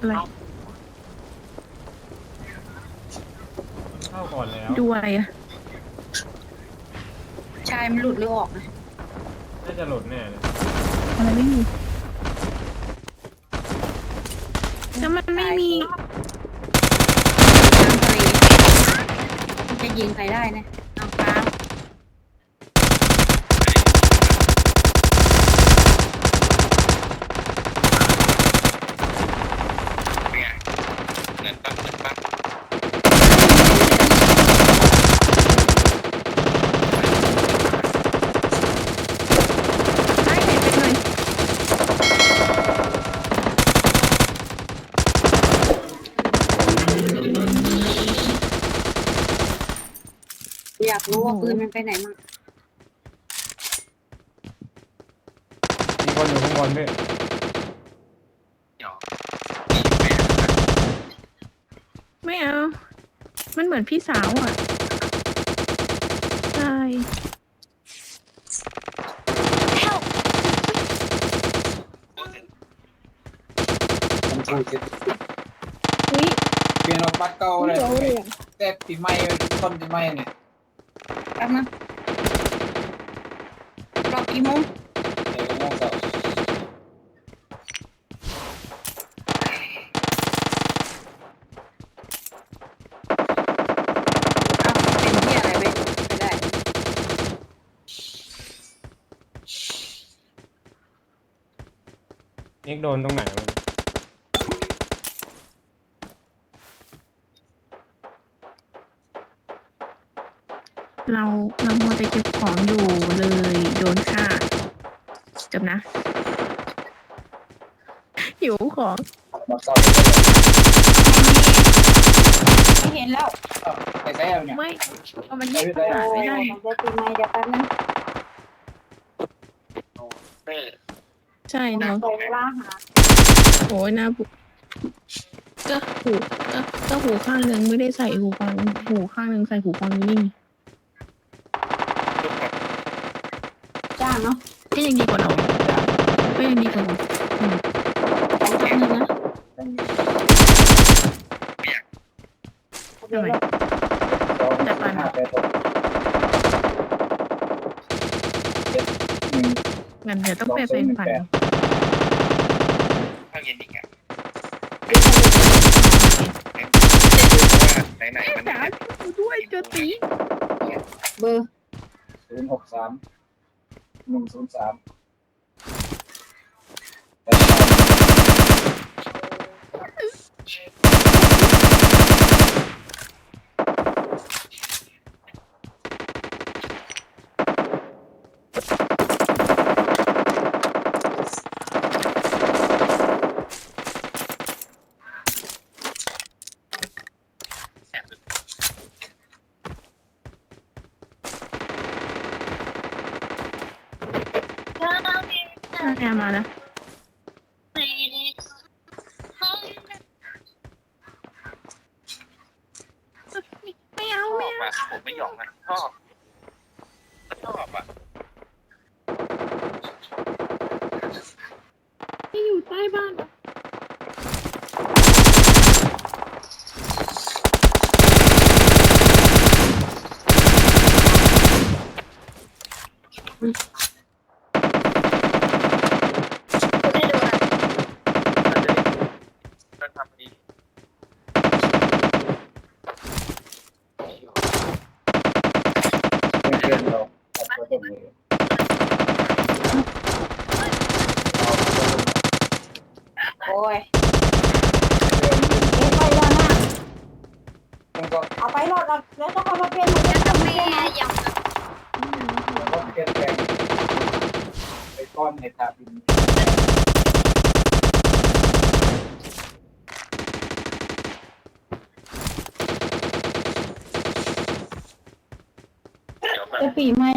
อะไรเข้าก่อนแล้วดูอะไรอะชายมันหลุดหรือออกนะน่าจะหลุดแน่เลยอะไรไม่มีแล้วมันไม่มีตามทะเลมันจะยิงใครได้นะเอาค้าง เป็นไงเงินปั๊บเงินปั๊บ ได้เห็นไปเลย อยากรู้ว่าปืนมันไปไหนมั่งมีคนอยู่ข้างบนด้วยเดี๋ยวนี่แม่ไม่เอา มันเหมือนพี่สาวอะใช่ผมถูกจะอุ้ยเปลี่ยนออกบัตรเก่าเลยเดี๋ยวเลยแต่ปีใหม่คนปีใหม่เนี่ย แป๊บนึงรอกี่โมงเดี๋ยวโมงสองอ้าเป็นที่อะไรไหมไม่ได้นิกโดนตรงไหนมัน เราเรามัวแต่เก็บของอยู่เลยโดนฆ่าจบนะ หิวของมาสอบไม่เห็นแล้วไปแซ่เนี่ยไม่เอามันแยกภาษาไม่ได้เดี๋ยวปีใหม่เดี๋ยวแป๊บนึงแม่ใช่เนาะส่งล่าหาโอ้ยนะบุก็หูก็ก็หูข้างหนึ่งไม่ได้ใส่หูฟังหูข้างหนึ่งใส่หูฟังนี่ ลูกแบบ จ้างเนาะก็ยังดีกว่าเราก็ยังดีกว่าเราอืมของแป๊บนึงนะทำไมสองห้าแปดหกเจ็ดหนึ่งงั้นเดี๋ยวต้องไปเป็นฝันข้าวเย็นอีกอะเอ๊ะว่าไหนๆมันจ๋าด้วยเจอตีเบอร์ศูนย์หกสาม หนึ่งศูนย์สาม แอร์มาแล้วไม่เอาชไม่อบเอาอ่ผมไม่ยอกนะชอบชอบอะที่อยู่ใต้บ้านจะทำดี เป็นเพื่อนเราครับ ก็จะมีโอ้ยเรื่องเอ๊ะไปแล้วนะมันก็เอาไปรอดแล้วแล้วต้องเอามาเปลี่ยนหมดแล้วไม่ยังมันก็เปลี่ยนแปลงไปก้อนในทาบินเดี๋ยวแบบจะปีใหม่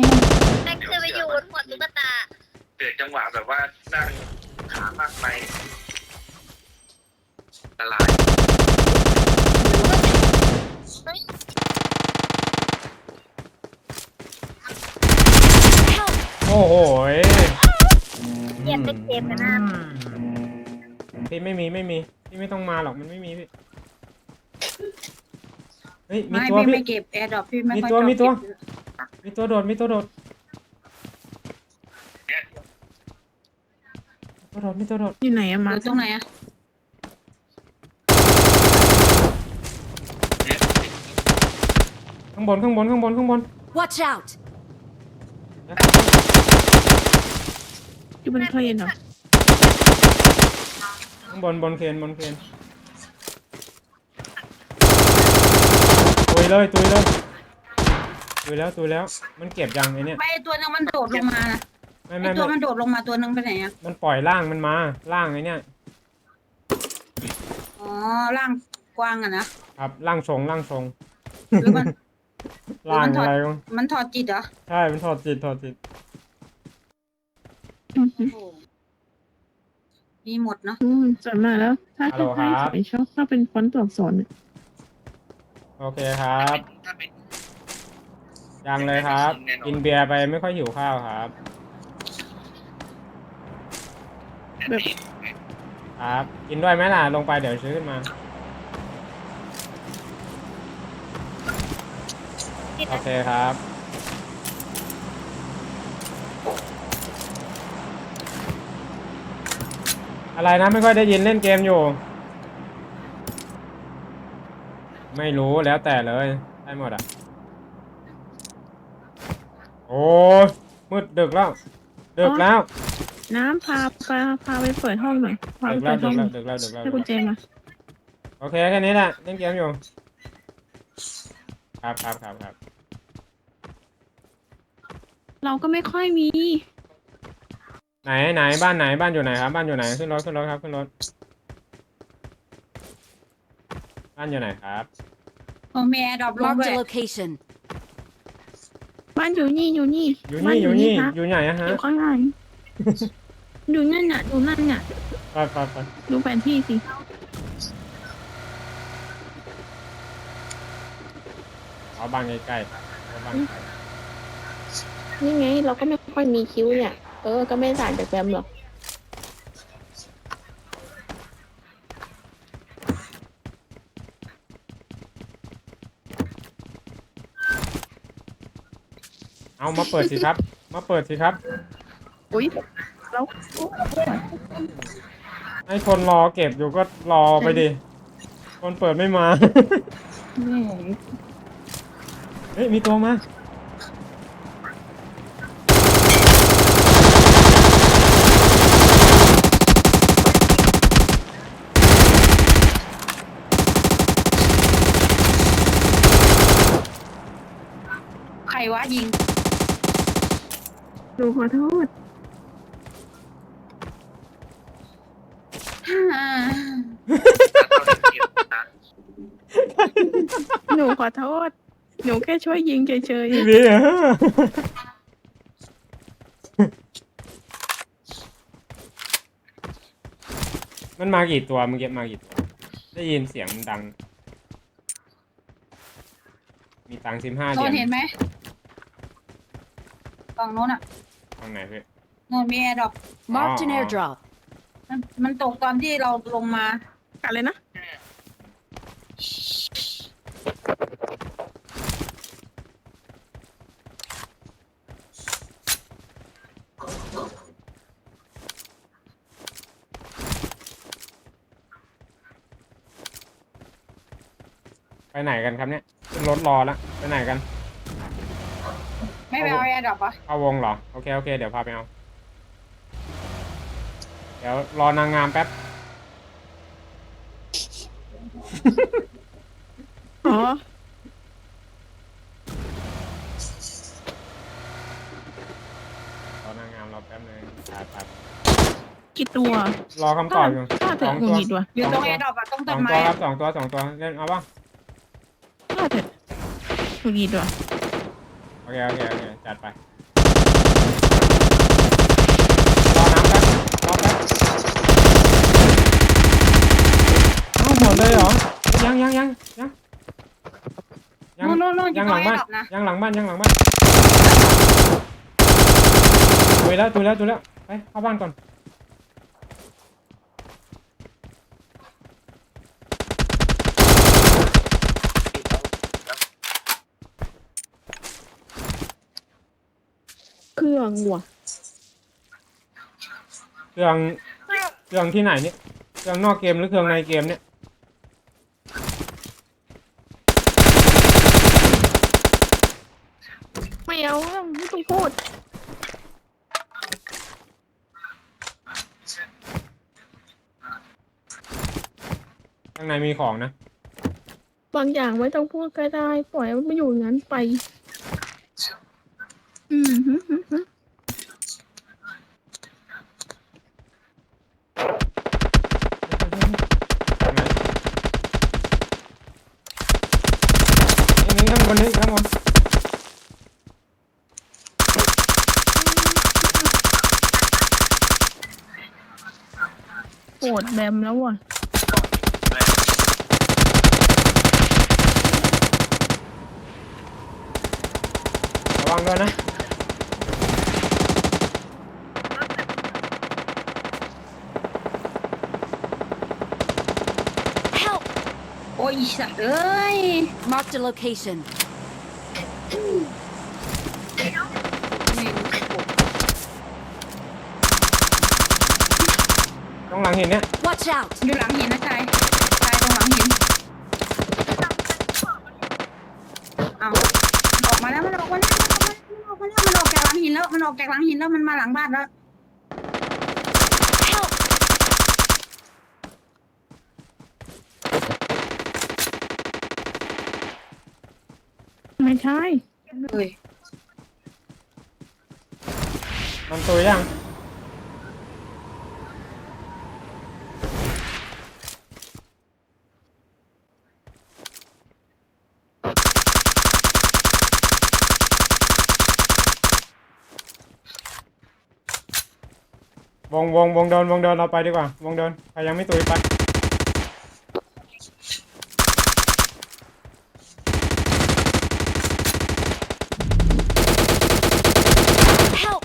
แม็กคือไปอยู่ บนหัวตุ๊กตา เกิดจังหวะแบบว่านั่งขามากไปละลายโอ้โหยเหยียบไปเกมกันหน้าพี่ไม่มีไม่มีพี่ไม่ต้องมาหรอกมันไม่มีพี่เฮ้ยมีไม่ตัวพี่พี่ไม่เก็บแอร์ดรอปพี่ไม่มีค่อยตัว ชอบมีตัวเก็บมีตัวโดดมีตัวโดด ตัวโดดมีตัวโดดอยู่ไหนอะอมายู่ตรงไหนอะเนี่ยข้างบนข้างบนข้างบนข้างบน Watch out! อยู่บนเครนเหรอข้างบนบนเคนบนเคนตุยเลยตุยเลยตุยแล้วตุยแล้ว มันเก็บยังไอเนี่ย ไม่ไอ้ตัวนึงมันโดดลงมานะ ไม่ไอไม่ตัวไม่มันโดดลงมาตัวนึงไปไหนอะมันปล่อยล่างมันมาล่างไอเนี่ยอ๋อร่างกว้างอะนะ ครับล่างทรงล่างทรงหรือมันล่างมันถอดอะไรวะมันถอดจิตเหรอใช่มันถอดจิตถอดจิตอืมโอ้มีหมดเนาะอืมส่วนมากแล้ว ถ้าถ้าถ้าสวยชอบถ้าเป็นฟอนต์ตัวอักษรอะโอเคครับถ้าเป็นยังเลยครับแน่นอนกินเบียร์ไปไม่ค่อยหิวข้าวครับ แบบครับกินด้วยไหมล่ะ ลงไปเดี๋ยวซื้อขึ้นมา โอเคครับ อะไรนะไม่ค่อยได้ยินเล่นเกมอยู่ ไม่รู้แล้วแต่เลย ได้หมดอะ โอ้ยมืดดึกแล้ว ดึกแล้ว น้ำพาพาพาไปเปิดห้องหน่อยพาไปดึกแล้เปิวดดึห้อกงแล้วดึกแล้วดึกแล้วให้กุญแจมาโอเคแค่นี้แหละเล่นเกมอยู่ ครับครับครับครับเราก็ไม่ค่อยมี ไหนไหนบ้านไหนบ้านอยู่ไหนครับบ้านอยู่ไหนขึ้นรถขึ้นรถครับขึ้นรถบ้านอยู่ไหนครับผมมีแอร์ดรอปลงด้ว Marked ย a location. บ้านอยู่นี่อยู่นี่อยู่บ้านี่อยู่นี่ครับอยู่ไหนอะฮะอยู่ข้างล่าง ดูนั่นน่ะ ดูนั่นน่ะ ไปไปไปดูแผนที่สิ เอาบ้านใกล้ๆเอาบ้านใกล้นี่ไง เราก็ไม่ค่อยมีคิ้วเนี่ย เออ ก็ไม่ต่างจากแบมหรอก เอามาเปิดสิครับ มาเปิดสิครับ อุ้ย เราให้คนรอเก็บอยู่ก็รอไปดิ คนเปิดไม่มาแหม่เฮ้ยมีตัวมา ใครวะยิงดูขอโทษ หนูขอโทษ หนูแค่ช่วยยิงเฉยพี่บีอะมันมากี่ตัวเมึงเก็บมากี่ตัว ได้ยินเสียงมันดัง มีตังค์สิบห้าเหโดรียนญเห็นไหมฝั่งโน้นอะตรงไหนพี่โน้นมีแอร์ดรอป Marked an Oh. airdrop. มันมันตกตอนที่เราลงมาๆ กันเลยนะไปไหนกันครับเนี่ยขึ้นรถรอแล้วไปไหนกัน ไม่ไปเอาแอร์ดรอปอะเอาวงเหรอ โอเค โอเค เดี๋ยวพาไปเอา เดี๋ยวรอนางงามแป๊บ อ๋อ รอนางงามรอแป๊บนึงครับครับกี่ตัวรอคำตอบอยู่ถ้าเถสอะองหงุตัวดหงิดว่ะอยู่ตรงแอร์ดรอปอะตรงสต้อนงไม้ตัวครัอะบสองตัวสองตัวเล่นเอาป่ะถ้าเถอะหงุดหงิดว่ะโอเคโอเคโอเคจัดไปรอน้ำแป๊บรอแป๊บเอ้าหมดเลยเหรอ ยู่ยังหลังบ้านยังหลังบ้านยังหลังบ้านตุยแล้วตุยแล้วตุยแล้วไปเข้าบ้านก่อนเครื่องว่ะเครื่องเครื่องที่ไหนเนี่ยเครื่องนอกเกมหรือเครื่องในเกมเนี่ย ข้างในมีของนะ บางอย่างไม่ต้องพูดก็ได้ ปล่อยมันไม่อยู่อย่างนั้นไป อืมฮึฮึฮึนี่นี่ข้างบนนี่ข้างบนโกรธแบมแล้วว่ะ วังด้วยนะ Help! โอ้ยอีสัตว์เอ้ย Marked a location. แม่งโกรธต้องหลังเห็นเนี่ย Watch out! อยู่หลังหินนะชายชายตรงหลังหินเอาออกมาแล้วมันออกมาแล้วมันออกมาแล้วมันออกจาก หลังหินแล้วมันออกจากหลังหินแล้วมันมาหลังบ้านแล้ว Help! ไม่ใช่เอ้ยมันตัวยัง วงวงวงเดินวงเดินเราไปดีกว่า วงเดินใครยังไม่ตุยไป Help!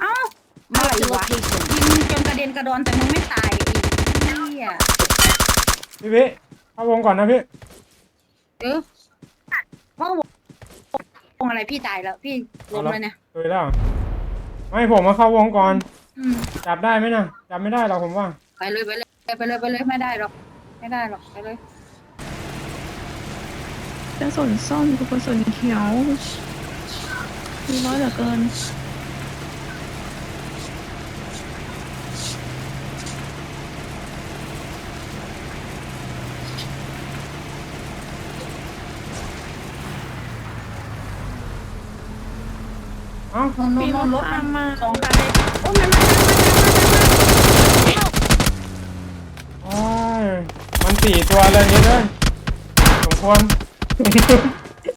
เอ้าอะไร Marked a วะ location. ยิงจนกระเด็นกระดอนแต่มึงไม่ตายอีกเฮียพี่วิเข้าวงก่อนนะพี่เออว่าวงอะไรพี่ตายแล้ว พี่ล้มเลยเนี่ยตุยแล้ว ไม่ผมมาเข้าวงก่อนอืม จับได้ไหมนะจับไม่ได้หรอกผมว่า ไปเลยไปเลยไปเลยไปเลยไม่ได้หรอก ไม่ได้หรอกไปเลยกระสุนส้มกับกระสุนเขียวมีน้อยเหลือเกิน เอ้าโน่นโน่นมีรโน่ถนรถตามมันมาสองคันเลย โอ้ยมันสี่ตัวเลยนี่เลยสมควร